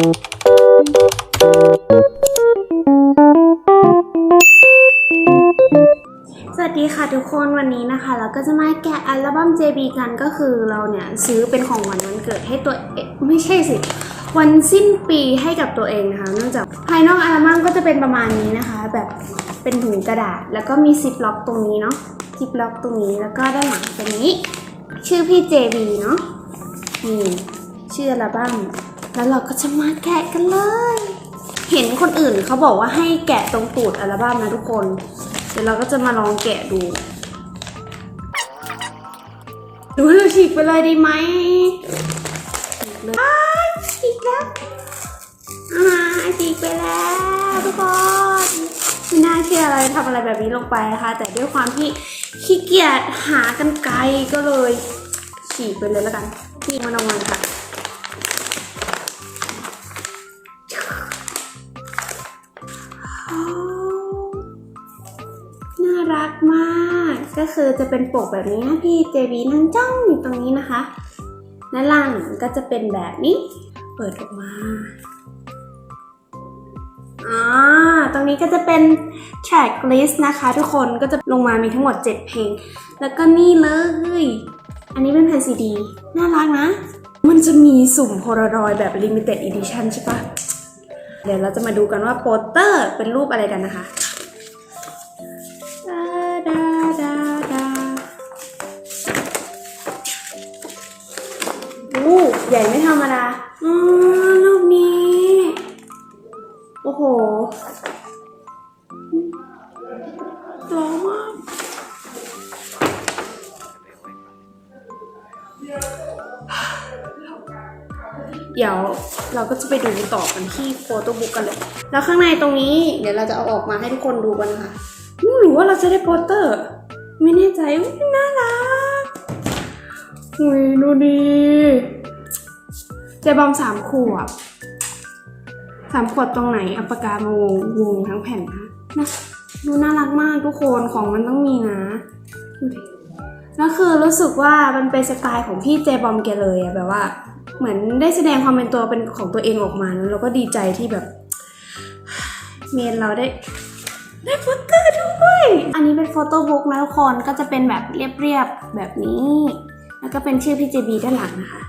สวัสดีค่ะทุกคนวันนี้นะคะ เราก็จะมาแกะอัลบั้ม JB กันก็คือเราเนี่ยซื้อเป็นของวัญวันเกิดให้ตัวเองไม่ใช่สิ วันสิ้นปีให้กับตัวเองนะคะเนื่องจากภายนอกอัลบั้มก็จะเป็นประมาณนี้นะคะ แบบเป็นถุงกระดาษ แล้วก็มีซิปล็อกตรงนี้เนาะซิปล็อกตรงนี้แล้วก็ด้านหลังเป็นนี้ ชื่อพี่ JB เนาะนี่ชื่ออัลบั้ม แล้วเราก็จะมาแกะกันเลย เห็นคนอื่นเขาบอกว่าให้แกะตรงตูดอัลบั้มนะทุกคน เดี๋ยวเราก็จะมาลองแกะดูดูเราฉีกไปเลยดีไหมฉีกเลยฉีกแล้วอ่าฉีกไปแล้วทุกคนไม่น่าเชื่อเลยทำอะไรแบบนี้ลงไปนะคะ แต่ด้วยความที่ขี้เกียจหากันไกลก็เลยฉีกไปเลยแล้วกันนี่มันเอามาค่ะ รักมาก ก็คือจะเป็นปกแบบนี้นะพี่เจบีนั่งจ้องอยู่ตรงนี้นะคะด้านล่างก็จะเป็นแบบนี้ เปิดออกมาอ่าตรงนี้ก็จะเป็น track list นะคะ ทุกคนก็จะลงมามีทั้งหมด 7 เพลง แล้วก็นี่เลย อันนี้เป็นแผ่นซีดี น่ารักนะ มันจะมีสุ่มโพลารอยแบบ limited edition ใช่ปะเดี๋ยวเราจะมาดูกันว่าโปสเตอร์เป็นรูปอะไรกันนะคะ อู้ใหญ่ไม่ธรรมดาอือรูปนี้ โอ้โหร้อมากเดี๋ยวเราก็จะไปดูต่อกันที่โฟโต้บุ๊กกันเลย แล้วข้างในตรงนี้เดี๋ยวเราจะเอาออกมาให้ทุกคนดูกันค่ะหรือว่าเราจะได้โปสเตอร์ ไม่แน่ใจน่ารักอุ้ยดูดี เจบอมสามขวบสามขวบตรงไหนอาปากามาวงวงทั้งแผ่นนะนะดูน่ารักมากทุกคนของมันต้องมีนะดูดิแล้วคือรู้สึกว่ามันเป็นสไตล์ของพี่เจบอมแกเลยอะแบบว่า เหมือนได้แสดงความเป็นตัวเป็นของตัวเองออกมาแล้วเราก็ดีใจที่แบบ เมนเราได้ได้โฟโต้ด้วย อันนี้เป็นโฟโต้บุ๊กนะทุกคนก็จะเป็นแบบเรียบๆแบบนี้ แล้วก็เป็นชื่อพี่เจบีด้านหลังนะคะ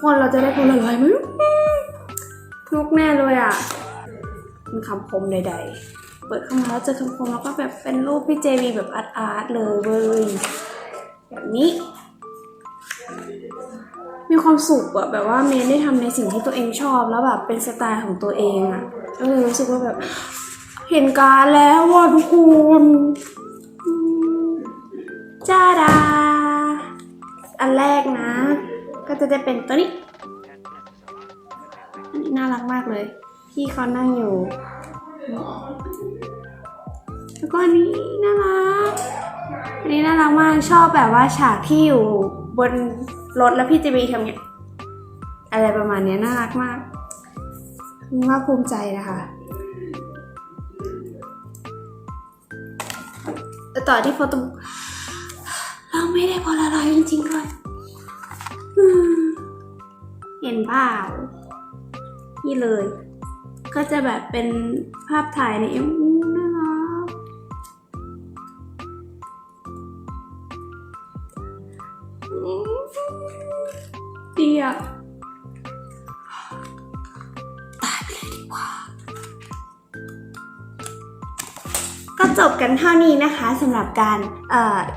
คนเราจะได้พลารอยด์ไหมนุกแน่เลยอะเป็นคำคมใด ๆ เปิดเข้ามาแล้วเจอคำคมแล้วก็แบบเป็นรูปพี่เจบีแบบอาร์ตเลยเว้ยแบบนี้ มีความสุขอะแบบว่าเมย์ได้ทำในสิ่งที่ตัวเองชอบแล้วแบบเป็นสไตล์ของตัวเองอะก็เลยรู้สึกว่าแบบ เห็นการแล้วว่ะทุกคนจ้าดา อันแรกนะ ก็จะได้เป็นตัวนี้ อันนี้น่ารักมากเลย พี่เขานั่งอยู่ แล้วก็อันนี้น่ารัก อันนี้น่ารักมากชอบแบบว่าฉากที่อยู่บนรถแล้วพี่จะมีทำเนี่ยอะไรประมาณนี้น่ารักมากว่าภูมิใจนะคะแล้วต่อที่โฟโต้เราไม่ได้พอลารอยจริงๆเลย เห็นเปล่านี่เลย ก็จะแบบเป็นภาพถ่ายในเอ็มน่ารักดีอะตายไปเลยดีกว่าก็จบกันเท่านี้นะคะสำหรับการ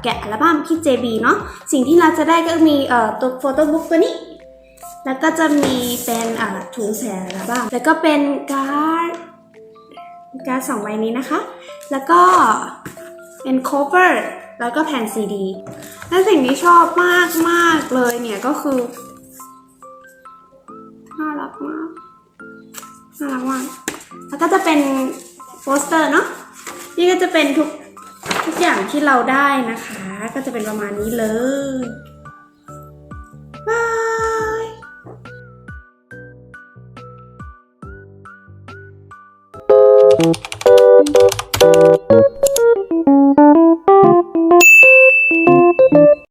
แกะอัลบั้มพี่ JB เนาะสิ่งที่เราจะได้ก็มีตัวโฟโต้บุ๊กตัวนี้ แล้วก็จะมีเป็นอ่าถุงแสอัลบั้มแล้วก็เป็นการ์ดการ์ดสองใบนี้นะคะ แล้วก็เป็น cover แล้วก็แผ่นซีดีและสิ่งที่ชอบมากมากเลยเนี่ยก็คือน่ารักมากน่ารักมากแล้วก็จะเป็นโปสเตอร์เนาะนี่ก็จะเป็นทุกทุกอย่างที่เราได้นะคะ ก็จะเป็นประมาณนี้เลย Música